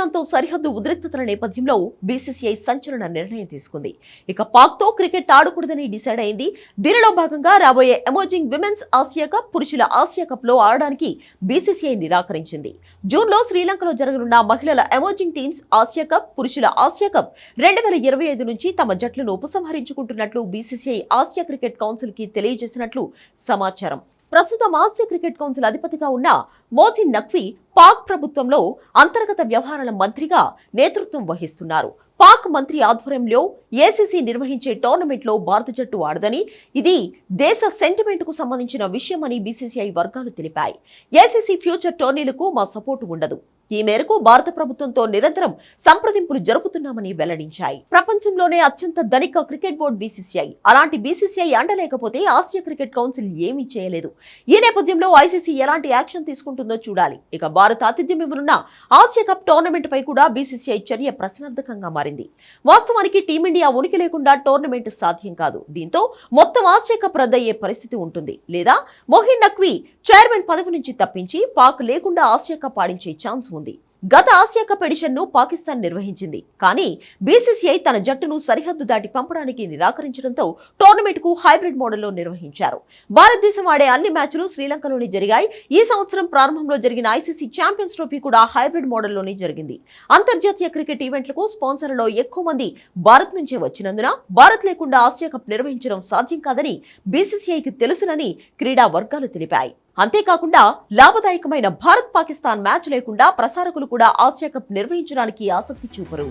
పాకిస్తాన్తో సరిహద్దు ఉద్రిక్తతల నేపథ్యంలో బీసీసీఐ సంచలన నిర్ణయం తీసుకుంది. ఇక పాక్తో క్రికెట్ ఆడకూడదని డిసైడ్ అయింది. దీనిలో భాగంగా రాబోయే ఎమర్జింగ్ విమెన్స్ ఆసియా కప్ పురుషుల ఆసియా కప్లో ఆడడానికి బీసీసీఐ నిరాకరించింది. జూన్లో శ్రీలంకలో జరగనున్న మహిళల ఎమర్జింగ్ టీమ్స్ ఆసియా కప్ పురుషుల ఆసియా కప్ రెండు వేల ఇరవై ఐదు నుంచి తమ జట్లను ఉపసంహరించుకుంటున్నట్లు బీసీసీఐ ఆసియా క్రికెట్ కౌన్సిల్కి తెలియజేసినట్లు సమాచారం. ప్రస్తుతం ఆసియా క్రికెట్ కౌన్సిల్ అధిపతిగా ఉన్న మోసిన్ నఖ్వీ పాక్ ప్రభుత్వంలో అంతర్గత వ్యవహారాల మంత్రిగా నేతృత్వం వహిస్తున్నారు. పాక్ మంత్రి ఆధ్వర్యంలో ఏసీసీ నిర్వహించే టోర్నమెంట్లో భారత జట్టు ఆడదని ఇది దేశ సెంటిమెంట్కు సంబంధించిన విషయమని బీసీసీఐ వర్గాలు తెలిపాయి. ఏసీసీ ఫ్యూచర్ టోర్నీలకు మా సపోర్టు ఉండదు. ఈ మేరకు భారత ప్రభుత్వంతో నిరంతరం సంప్రదింపులు జరుపుతున్నామని వెల్లడించాయి. ప్రపంచంలోనే అత్యంత ధనిక క్రికెట్ బోర్డు బీసీసీఐ. అలాంటి బీసీసీఐ అండలేకపోతే ఆసియా క్రికెట్ కౌన్సిల్ ఏమీ చేయలేదు. ఈ నేపథ్యంలో ఐసీసీ ఎలాంటి యాక్షన్ తీసుకుంటుందో చూడాలి. ఇక భారత ఆతిథ్యం ఇవ్వనున్న ఆసియా కప్ టోర్నమెంట్ పై కూడా బీసీసీఐ చర్య ప్రశ్నార్థకంగా మారింది. వాస్తవానికి టీమిండియా ఉనికి లేకుండా టోర్నమెంట్ సాధ్యం కాదు. దీంతో మొత్తం ఆసియా కప్ రద్దయ్యే పరిస్థితి ఉంటుంది. లేదా మొహిన్ నక్వీ చైర్మన్ పదవి నుంచి తప్పించి పాక్ లేకుండా ఆసియా కప్ ఆడించే ఛాన్స్ ఉంది. గత ఆసియా కప్ ఎడిషన్ను పాకిస్తాన్ నిర్వహించింది. కానీ బీసీసీఐ తన జట్టును సరిహద్దు దాటి పంపడానికి నిరాకరించడంతో టోర్నమెంట్కు హైబ్రిడ్ మోడల్లో నిర్వహించారు. భారతదేశం ఆడే అన్ని మ్యాచ్లు శ్రీలంకలోనే జరిగాయి. ఈ సంవత్సరం ప్రారంభంలో జరిగిన ఐసీసీ ఛాంపియన్స్ ట్రోఫీ కూడా హైబ్రిడ్ మోడల్లోనే జరిగింది. అంతర్జాతీయ క్రికెట్ ఈవెంట్లకు స్పాన్సర్లలో ఎక్కువ మంది భారత్ నుంచే వచ్చినందున భారత్ లేకుండా ఆసియా కప్ నిర్వహించడం సాధ్యం కాదని బీసీసీఐకి తెలుసునని క్రీడా వర్గాలు తెలిపాయి. అంతేకాకుండా లాభదాయకమైన భారత్ పాకిస్తాన్ మ్యాచ్ లేకుండా ప్రసారకులు కూడా ఆసియా కప్ నిర్వహించడానికి ఆసక్తి చూపరు.